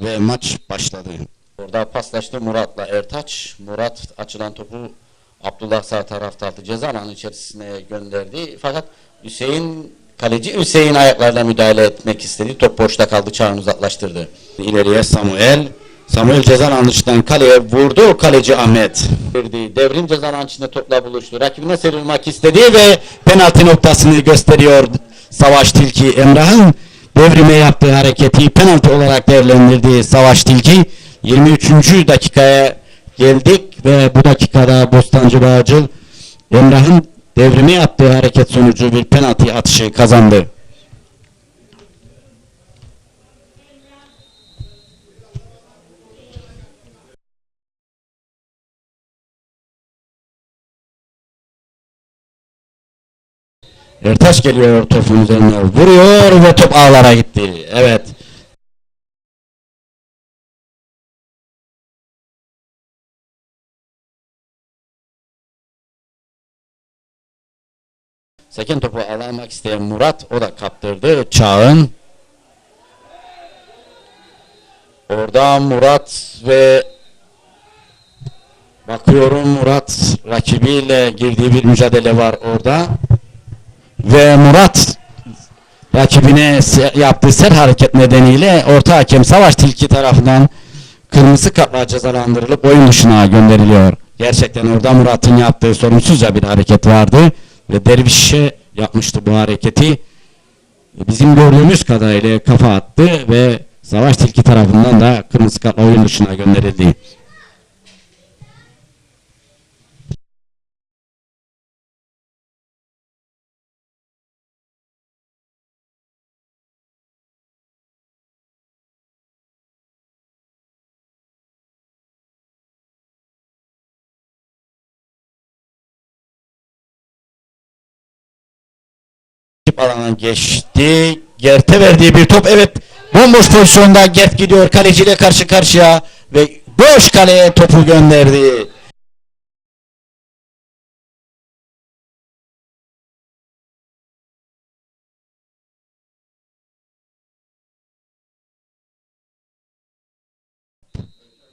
ve maç başladı. Orada paslaştı Murat'la Ertaç. Murat açılan topu Abdullah sağ tarafta attı. Ceza alanı içerisine gönderdi. Fakat Hüseyin kaleci Hüseyin ayaklarla müdahale etmek istedi. Top boşta kaldı. Çağın uzaklaştırdı. İleriye Samuel. Samuel ceza alanı dışından kaleye vurdu. Kaleci Ahmet. Devrim ceza alanı içinde topla buluştu. Rakibine serilmek istedi. ve penaltı noktasını gösteriyor Savaş Tilki Emrah'ın devrime yaptığı hareketi penaltı olarak değerlendirdi Savaş Tilki 23. dakikaya geldik ve bu dakikada Bostancı Bağcıl Emrah'ın devrime yaptığı hareket sonucu bir penaltı atışı kazandı. Ertaş geliyor topun üzerine vuruyor ve top ağlara gitti. Evet. Seken topu alamak isteyen Murat o da kaptırdı. Çağın Orada Murat ve bakıyorum Murat rakibiyle girdiği bir mücadele var orada. Ve Murat rakibine yaptığı ser hareket nedeniyle orta hakem Savaş Tilki tarafından kırmızı kartla cezalandırılıp oyun dışına gönderiliyor. Gerçekten orada Murat'ın yaptığı sorumsuzca bir hareket vardı ve Derviş'e yapmıştı bu hareketi. Bizim gördüğümüz kadarıyla kafa attı ve Savaş Tilki tarafından da kırmızı kartla oyun dışına gönderildi. Alana geçti. Gert'e verdiği bir top. Evet bomboş pozisyonda Gert gidiyor kaleciyle karşı karşıya ve boş kaleye topu gönderdi.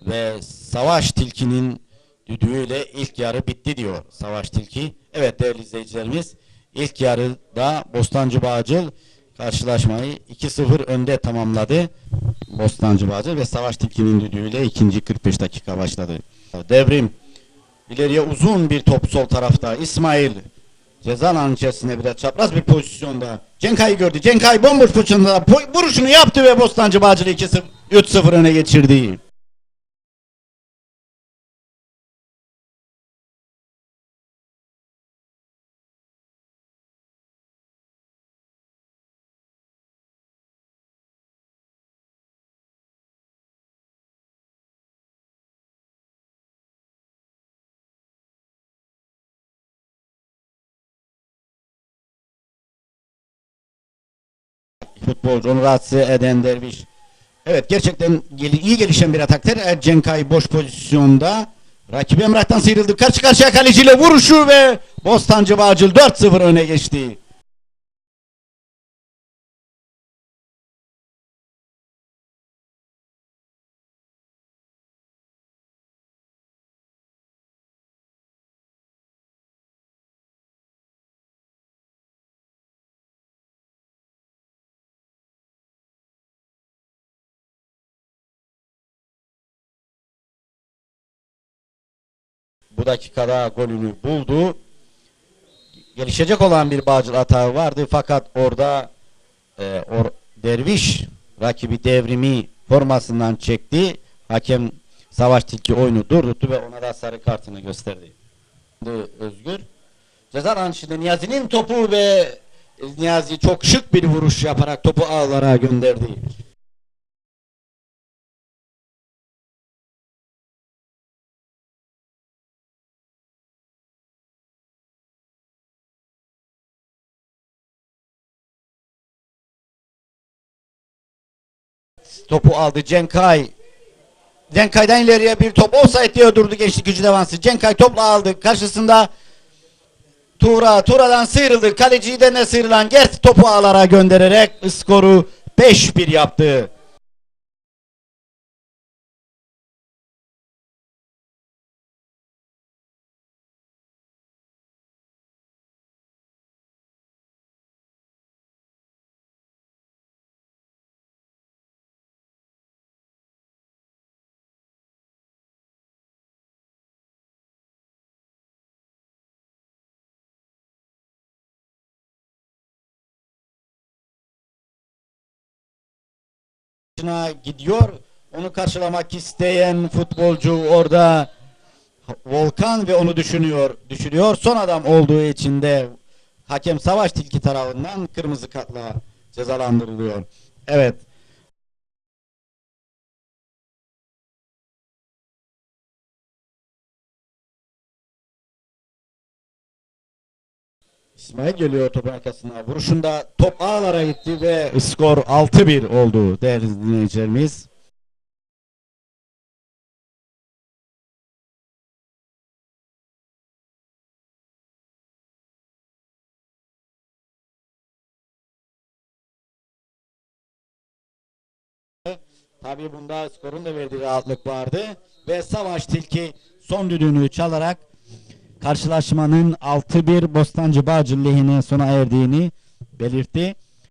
Ve Savaş Tilki'nin düdüğüyle ilk yarı bitti diyor Savaş Tilki. Evet değerli izleyicilerimiz ilk yarıda Bostancı Bağcıl karşılaşmayı 2-0 önde tamamladı. Bostancı Bağcıl ve Savaş Tilki'nin düdüğüyle ikinci 45 dakika başladı. Devrim ileriye uzun bir top sol tarafta İsmail ceza alanının içerisinde biraz çapraz bir pozisyonda Cenkay'ı gördü. Cenkay bomboş pozisyonda po- vuruşunu yaptı ve Bostancı Bağcıl'ı 2-0 3-0 öne geçirdi. Futbolcu onu rahatsız eden derviş. Evet gerçekten iyi gelişen bir atakter. Evet, Cenkay boş pozisyonda. Rakibi Emrah'tan sıyrıldı. Karşı karşıya kaleciyle vuruşu ve Bostancı Bağcıl 4-0 öne geçti. Bu dakikada golünü buldu. Gelişecek olan bir Bağcıl atağı vardı fakat orada e, or, Derviş rakibi devrimi formasından çekti. Hakem Savaş Tilki oyunu durdurdu ve ona da sarı kartını gösterdi. Özgür. Ceza içinde Niyazi'nin topu ve Niyazi çok şık bir vuruş yaparak topu ağlara gönderdi. Topu aldı Cenkay. Cenkay'dan ileriye bir top offside diye durdu geçti gücü devansı. Cenkay topla aldı. Karşısında Tuğra. Tuğra'dan sıyrıldı. Kaleciyi de ne sıyrılan Gert topu ağlara göndererek skoru 5-1 yaptı. Maçına gidiyor. Onu karşılamak isteyen futbolcu orada Volkan ve onu düşünüyor. Düşünüyor. Son adam olduğu için de hakem Savaş Tilki tarafından kırmızı kartla cezalandırılıyor. Evet. İsmail geliyor topun arkasına. Vuruşunda top ağlara gitti ve skor 6-1 oldu değerli dinleyicilerimiz. Tabii bunda skorun da verdiği rahatlık vardı ve Savaş Tilki son düdüğünü çalarak karşılaşmanın 6-1 Bostancı Bağcı lehine sona erdiğini belirtti.